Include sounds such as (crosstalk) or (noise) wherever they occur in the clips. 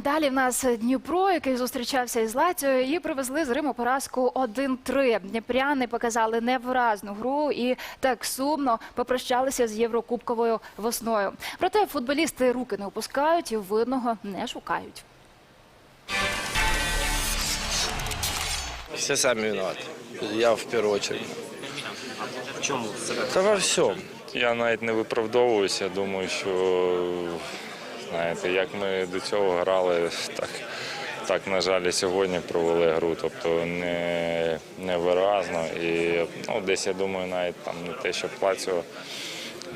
Далі в нас Дніпро, який зустрічався із Лацією, і привезли з Риму поразку 1-3. Дніпряни показали невиразну гру і так сумно попрощалися з Єврокубковою весною. Проте футболісти руки не опускають і винного не шукають. Все сами виноваты. Я в первую очередь. Чому? Да во всем. Я навіть не виправдовуюся. Думаю, що знаєте, як ми до цього грали, так, так на жаль, і сьогодні провели гру. Тобто не, невиразно. І ну, десь я думаю, навіть там не те, що плацю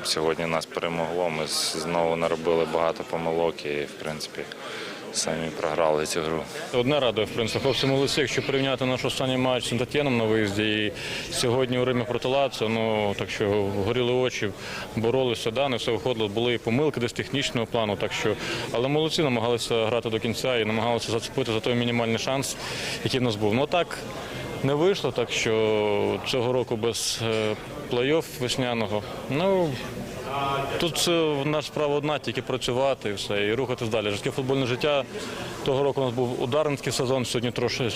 сьогодні нас перемогло. Ми знову наробили багато помилок і, в принципі, самі програли цю гру. Одне радує, в принципі, хлопці молодці, якщо порівняти наш останній матч з Сентатєном на виїзді і сьогодні у Римі проти Лаціо, ну так що горіли очі, боролися, да, не все виходило, були і помилки десь технічного плану, так що, але молодці намагалися грати до кінця і намагалися зацепити за той мінімальний шанс, який в нас був. Ну так не вийшло, так що цього року без е, плей-офф весняного. Ну Тут в нас справа одна, тільки працювати і все, і рухатись далі. Жорстке футбольне життя. Того року у нас був ударницький сезон, сьогодні трошки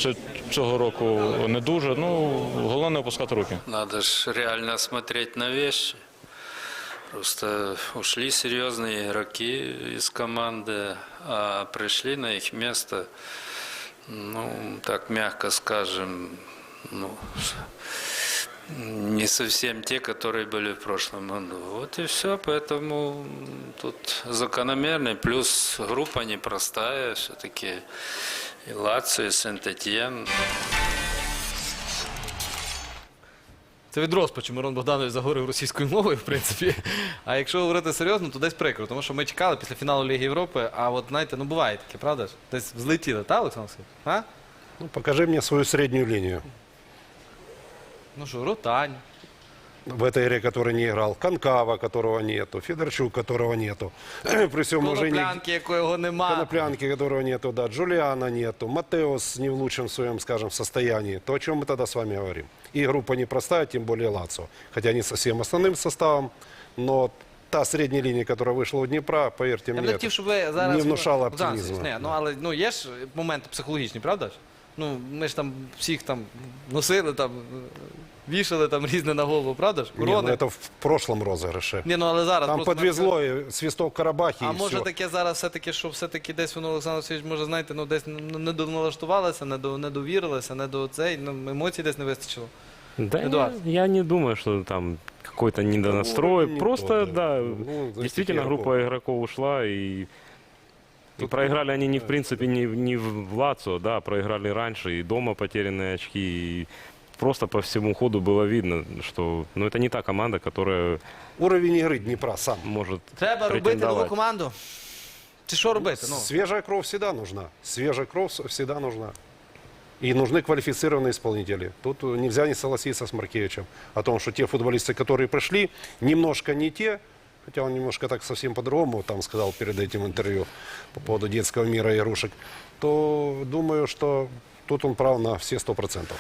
цього року не дуже. Ну, головне не опускати руки. Надо ж реально смотреть на вещи. Просто ушли серьезные игроки из команды, а пришли на их место, ну, так мягко скажем, ну, не совсем те, которые были в прошлом году. Вот и все, поэтому тут закономерный. Плюс группа непростая, все-таки и Лацио, и Сент-Этьен. Це від розпачу Мирон Богданович заговорив російською мовою, в принципі. А якщо говорити серйозно, то десь прикро, тому що ми чекали після фіналу Ліги Європи, а от знаєте, ну буває таке, правда ж? Десь взлетіли, так, Олександр Васильович? А? Ну, покажи мне свою среднюю линию. Ну що, Ротань. В этой игре, который не играл. Конкава, которого нету. Федорчук, которого нету. (clears throat) При всем уважении... Коноплянки, якого нема. Коноплянки, которого нету, да. Джулиана нету. Матеус не в лучшем своем, скажем, состоянии. То о чем мы тогда с вами говорим? И группа непростая, тем более Лацо. Хотя не совсем основным составом, но та средняя линия, которая вышла у Днепра, поверьте Я б мне, не хотів, щоб ви зараз... не внушала Олександр оптимизма. Васильович, Не, ну, але ну, є ж моменти психологічні, правда ж? Ну, ми ж там всіх там носили, там, вішали там різне на голову, правда ж? Не, ну Корони. это в прошлом розыгрыше. Ні, ну, але зараз Там просто подвезло, и свисток Карабахи, А и може все. таке зараз все-таки, що все-таки десь воно, Олександр Васильович, може, знаєте, ну десь не не доналаштувалося, не до не довірилося, не до цей, ну, емоцій десь не вистачило. Да, Эдуард. я, я не думаю, что там какой-то недонастрой. уровень не Просто, тот, да. да, Ну, зависит действительно от группа игроков ушла и, и проиграли они не в принципе не, в- не в Лацо, да, проиграли раньше и дома потерянные очки. И просто по всему ходу было видно, что ну, это не та команда, которая Уровень игры Днепра сам. может Треба робити нову претендовать. команду. Чи що робити? Ну, Свежая кровь всегда нужна. Свежая кровь с- всегда нужна. И нужны квалифицированные исполнители. Тут э, нельзя не согласиться с Маркевичем о том, что те футболисты, которые пришли, немножко не те, хотя он немножко так совсем по-другому там сказал перед этим интервью по поводу детского мира и игрушек, то думаю, что тут он прав на все сто процентов.